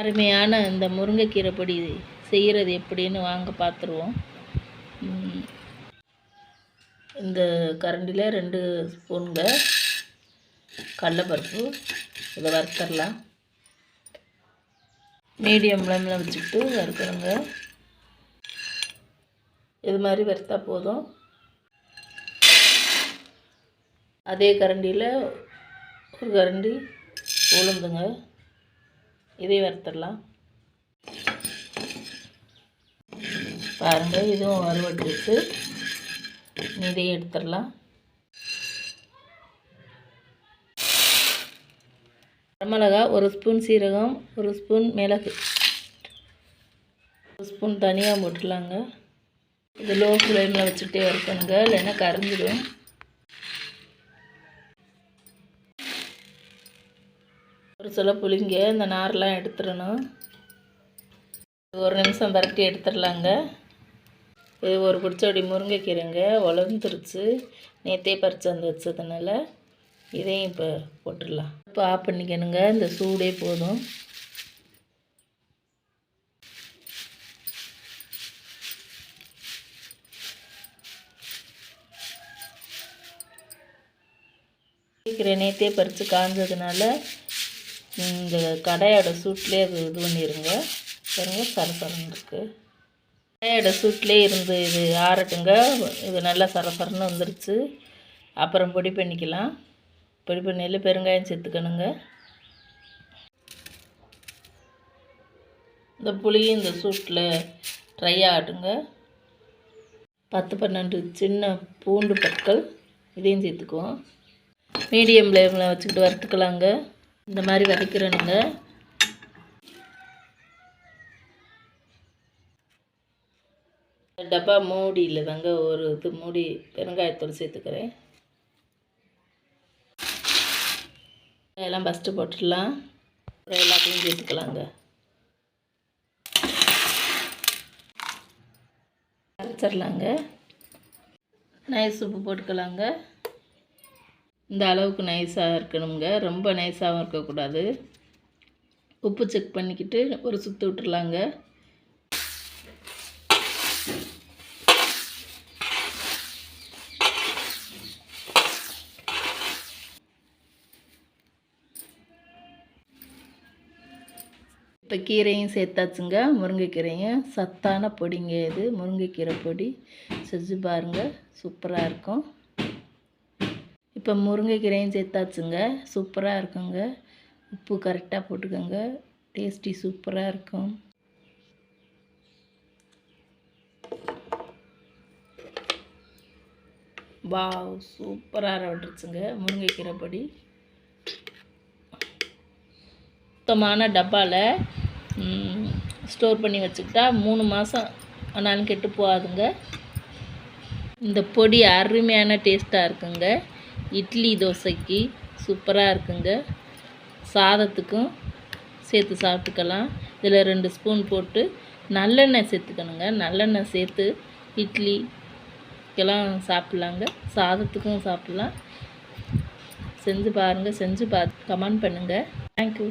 அருமையான இந்த முருங்கைக்கீரை பொடி செய்கிறது எப்படின்னு வாங்க பார்த்துருவோம் இந்த கரண்டியில் ரெண்டு ஸ்பூனுங்க கடலப்பருப்பு. இதை வறுத்தரலாம். மீடியம் ஃப்ளேமில் வச்சுக்கிட்டு வறுக்கிறோங்க இது மாதிரி வறுத்தா போதும். அதே கரண்டியில் ஒரு கரண்டி உளுந்துங்க. இதை வறுத்துடலாம். பாருங்கள் இதுவும் வறுவட்டுருக்கு இதையும் எடுத்துடலாம். வரமிளகா ஒரு ஸ்பூன் சீரகம் ஒரு ஸ்பூன் மிளகு. ஒரு ஸ்பூன் தனியாக போட்டுடலாங்க. இது லோ ஃப்ளேமில் வச்சுக்கிட்டே வறுக்கணுங்க. இல்லைன்னா கரைஞ்சிடும். ஒரு சில புளிங்க இந்த நாரெலாம் எடுத்துடணும். ஒரு நிமிஷம் பரட்டி எடுத்துடலாங்க. இது ஒரு பிடிச்சபடி முருங்கைக்கீரைங்க வளர்ந்துருச்சு. நேற்றே பறித்து வந்து வச்சதுனால இதையும் இப்போ போட்டுடலாம். இப்போ ஆஃப் பண்ணிக்கணுங்க. இந்த சூடே போதும். கீரை நேற்றே பறித்து காஞ்சதுனால இந்த கடையோட சூட்லேயே அது இது பண்ணிடுங்க பாருங்க சரசரன்னு இருக்குது கடையோட சூட்லேயே இருந்து இது ஆறட்டுங்க. இது நல்லா சரசரன்னு வந்துருச்சு. அப்புறம் பொடி பண்ணிக்கலாம். பொடி பண்ணியில் பெருங்காயம் சேர்த்துக்கணுங்க. இந்த புளியும் இந்த சூட்டில் ட்ரை ஆகட்டுங்க. பத்து பன்னெண்டு சின்ன பூண்டு பற்கள். இதையும் சேர்த்துக்குவோம். மீடியம் ஃப்ளேமில் வச்சுக்கிட்டு வறுத்துக்கலாங்க. இந்த மாதிரி வதக்கிறணுங்க டப்பா மூடியில் தாங்க ஒரு இது மூடி பெருங்காயத்தூள் சேர்த்துக்கிறேன். எல்லாம் ஃபஸ்ட்டு போட்டுடலாம். அப்புறம் எல்லாத்தையும் சேர்த்துக்கலாங்க. அரைச்சிடலாங்க. நைஸ் உப்பு போட்டுக்கலாங்க. இந்த அளவுக்கு நைஸாக இருக்கணுங்க. ரொம்ப நைஸாகவும் இருக்கக்கூடாது. உப்பு செக் பண்ணிக்கிட்டு ஒரு சுற்று விட்டுறலாங்க. இப்போ கீரையும் சேர்த்தாச்சுங்க. முருங்கைக்கீரையும் சத்தான பொடிங்க இது. முருங்கைக்கீரை பொடி. செஞ்சு பாருங்கள் சூப்பராக இருக்கும். இப்போ முருங்கைக்கீரையும் சேர்த்தாச்சுங்க. சூப்பராக இருக்குங்க. உப்பு கரெக்டாக போட்டுக்கோங்க. டேஸ்டி சூப்பராக இருக்கும். வாவ் சூப்பராக விட்டுருச்சுங்க முருங்கைக்கீரை பொடி. சுத்தமான டப்பாவில் ஸ்டோர் பண்ணி வச்சுக்கிட்டா மூணு மாதம் ஆனாலும் கெட்டு போகாதுங்க. இந்த பொடி அருமையான டேஸ்ட்டாக இருக்குங்க. இட்லி தோசைக்கு சூப்பராக இருக்குங்க. சாதத்துக்கும் சேர்த்து சாப்பிட்டுக்கலாம். இதில் ரெண்டு ஸ்பூன் போட்டு நல்லெண்ணெய் சேர்த்துக்கணுங்க. நல்லெண்ணெய் சேர்த்து இட்லிக்கெல்லாம் சாப்பிட்லாங்க. சாதத்துக்கும் சாப்பிட்லாம். செஞ்சு பாருங்கள் செஞ்சு பார்த்து கமெண்ட் பண்ணுங்கள் தேங்க்யூ